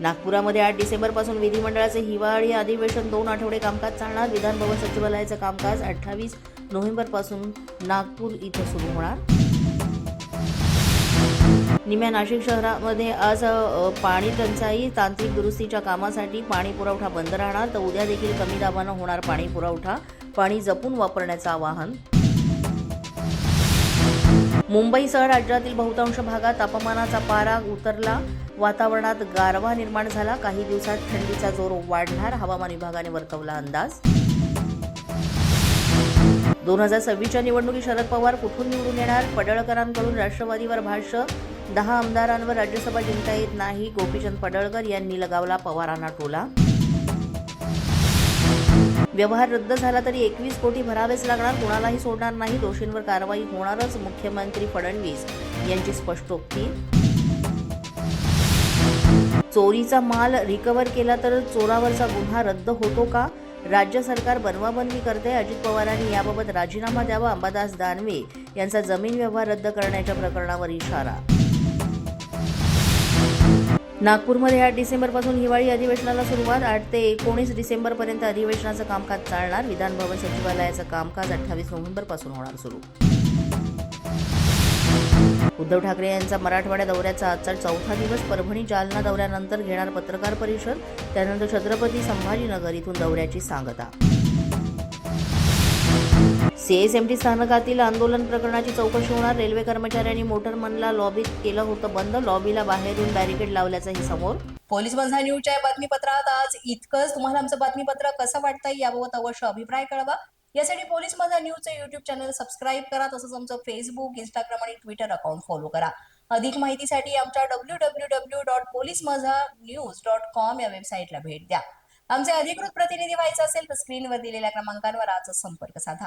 नागपुरामध्ये आठ डिसेंबरपासून विधिमंडळाचे हिवाळी अधिवेशन दोन आठवडे कामकाज चालणार. विधानभवन सचिवालयाचं कामकाज अठ्ठावीस नोव्हेंबरपासून नागपूर इथं सुरू होणार. निम्या नाशिक शहरामध्ये आज पाणी टंचाई तांत्रिक दुरुस्तीच्या कामासाठी पाणी पुरवठा बंद राहणार तर उद्या देखील कमी दाबानं होणार पाणी पुरवठा. पाणी जपून वापरण्याचं आवाहन मुंबईसह राज्यातील बहुतांश भागात तापमानाचा पारा उतरला. वातावरणात गारवा निर्माण झाला. काही दिवसात थंडीचा जोर वाढणार हवामान विभागाने वर्तवला अंदाज. दोन हजार सव्वीसच्या निवडणुकीत शरद पवार कुठून निवडून येणार? पडळकरांकडून राष्ट्रवादीवर भाष्य. दहा आमदारांवर राज्यसभा जिंकता येत नाही. गोपीचंद पडळकर यांनी लगावला पवारांना टोला. व्यवहार रद्द झाला तरी एकवीस कोटी भरावेच लागणार कोणालाही सोडणार नाही दोषींवर कारवाई होणारच मुख्यमंत्री फडणवीस यांची स्पष्टोक्ती. चोरीचा माल रिकव्हर केला तर चोरावरचा गुन्हा रद्द होतो का? राज्य सरकार बनवाबनवी करते अजित पवारांनी याबाबत राजीनामा द्यावा अंबादास दानवे यांचा जमीन व्यवहार रद्द करण्याच्या प्रकरणावर इशारा. नागपूरमध्ये आठ डिसेंबरपासून हिवाळी अधिवेशनाला सुरुवात. आठ ते एकोणीस डिसेंबरपर्यंत अधिवेशनाचं कामकाज चालणार. विधानभवन सचिवालयाचं कामकाज अठ्ठावीस नोव्हेंबरपासून होणार सुरू. उद्धव ठाकरे यांचा मराठवाड्या दौऱ्याचा आजचा चौथा दिवस. परभणी जालना दौऱ्यानंतर घेणार पत्रकार परिषद. त्यानंतर छत्रपती संभाजीनगर इथून दौऱ्याची सांगता. सीएसएमटी स्थानकातील आंदोलन प्रकरणाची चौकशी होणार. रेल्वे कर्मचाऱ्यांनी मोटरमनला लॉबीत केलं होतं बंद. लॉबीला बाहेरून बॅरिकेड लावल्याचंही समोर. पोलीस बंधा न्यूजच्या बातमीपत्रात आज इतकंच. तुम्हाला आमचं बातमीपत्र कसं वाटतंय याबाबत अवश्य अभिप्राय कळवा. यासाठी पोलीस माझा न्यूजचं युट्यूब चॅनल सबस्क्राईब करा. तसंच आमचं फेसबुक इंस्टाग्राम आणि ट्विटर अकाउंट फॉलो करा. अधिक माहितीसाठी आमच्या W W W dot police Majha news dot com या वेबसाईटला भेट द्या. आमचे अधिकृत प्रतिनिधी व्हायचं असेल तर स्क्रीनवर दिलेल्या क्रमांकांवर आजच संपर्क साधा.